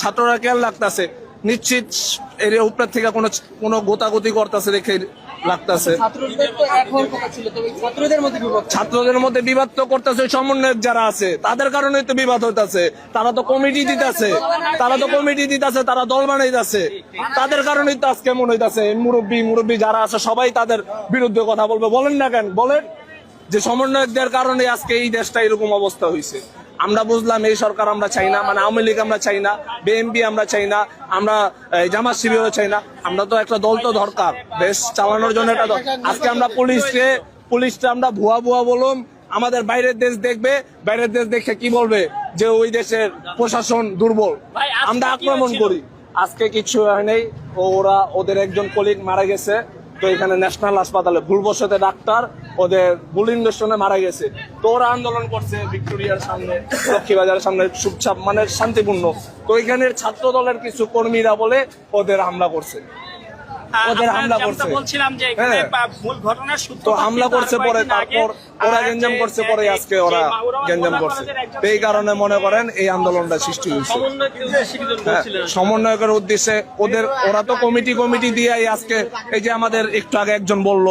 ছাত্ররা কেন লাগতাছে? নিশ্চিত এর উপর থেকে কোনো কোনো গোতাগতি করতেছে দেখে লাগতাছে। মধ্যে ছাত্রদের মধ্যে বিবাদ তো করতেছে সমন্বয়ক যারা আছে তাদের কারণে তো বিবাদ হইতাছে। তারা তো কমিটি দিতেছে তারা তো কমিটি দিতেছে তারা দল বানাইতেছে। তাদের কারণেই তো আজকে মনে হইতাছে মুরব্বী মুরব্বী যারা আছে সবাই তাদের বিরুদ্ধে কথা বলবে। বলেন না কেন? বলেন যে সমন্বয়কদের কারণে আজকে এই দেশটা এরকম অবস্থা হয়েছে আমরা বুঝলাম এই সরকার আমরা চাই না মানে আওয়ামী লীগ আমরা চাই না বিএনপি আমরা চাই না আমরা জামাত শিবিরও চাই না। আমরা তো একটা দল তো দরকার দেশ চালানোর জন্য একটা দল। আজকে আমরা পুলিশকে পুলিশটা আমরা ভুয়া ভুয়া বলুম আমাদের বাইরের দেশ দেখবে বাইরের দেশ দেখে কি বলবে? যে ওই দেশের প্রশাসন দুর্বল। আমরা আক্রমণ করি। আজকে কিছু হয় নাই ওরা ওদের একজন কলিগ মারা গেছে। তো এখানে ন্যাশনাল হাসপাতালে, ভুলবশতে ডাক্তার ওদের ভুল ইঞ্জেকশনে মারা গেছে। তো ওরা আন্দোলন করছে ভিক্টোরিয়ার সামনে, লক্ষ্মীবাজারের সামনে চুপচাপ মানে শান্তিপূর্ণ। তো এখানের ছাত্র দলের কিছু কর্মীরা বলে ওদের হামলা করছে। ওদের হামলা করছে। বলছিলাম যে এখানে হ্যাঁ। মূল ঘটনার সূত্র তো হামলা করছে পরে তারপর ওরা গেঞ্জাম করছে পরে আজকে ওরা গেঞ্জাম করছে এই কারণে মনে করেন এই আন্দোলনটা সৃষ্টি হয়েছে হ্যাঁ, সমন্বয়কের উদ্দেশ্যে ওদের ওরা তো কমিটি কমিটি দিয়ে আজকে এই যে আমাদের একটু আগে একজন বলল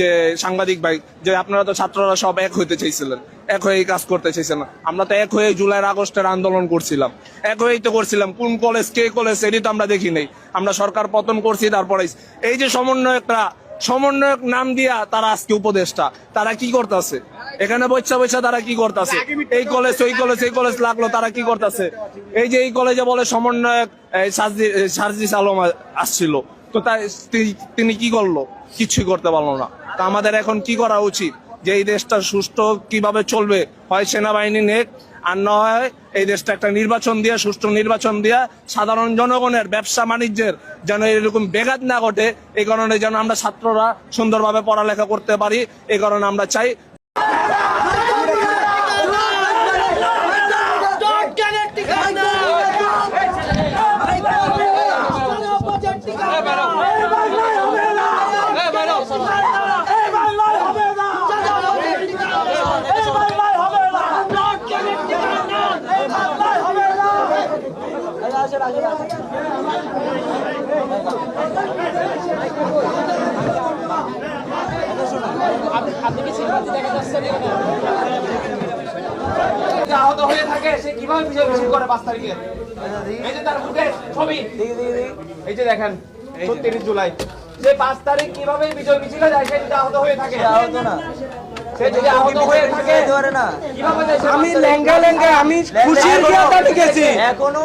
যে সাংবাদিক ভাই, যে আপনারা তো ছাত্ররা সব এক হইতে চাইছিলেন, এক হয়ে কাজ করতে চাইছিলেন আমরা তো এক হয়ে জুলাই আগস্টের আন্দোলন করছিলাম। এক হয়েই তো করছিলাম, কোন কলেজ কে কলেজ এটি তো আমরা দেখি নাই। আমরা সরকার পতন করছি, তারপরে এই যে সমন্বয়করা, সমন্বয়ক নাম দিয়া তারা আজকে উপদেষ্টা, তারা কি করতেছে? এখানে বৈচা বৈচা তারা কি করতেছে? এই কলেজ ওই কলেজ এই কলেজ লাগল, তারা কি করতেছে? এই যে এই কলেজে বলে সমন্বয়ক সার্জিস আলম আসছিল। তো তাই তিনি কি করল? কিছুই করতে পারল না। তা আমাদের এখন কি করা উচিত? যে এই দেশটা সুষ্ঠু কীভাবে চলবে? হয় সেনাবাহিনী নেক, আর না হয় এই দেশটা একটা নির্বাচন দিয়ে, সুষ্ঠু নির্বাচন দিয়ে সাধারণ জনগণের ব্যবসা বাণিজ্যের যেন এরকম বেঘাত না ঘটে এই কারণে যেন আমরা ছাত্ররা সুন্দরভাবে পড়ালেখা করতে পারি এই কারণে আমরা চাই। আহত হয়ে থাকে সে কীভাবে বিজয় মিছিল করে পাঁচ তারিখে? এই যে তার মুখে ছবি। এই যে দেখেন ছত্রিশ জুলাই। যে পাঁচ তারিখ কীভাবে বিজয় মিছিলে যায় সে যদি আহত হয়ে থাকে। আহত না। হয়ে আমি? লেঙ্গা লেঙ্গা আমি খুশি এখনও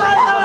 Hello.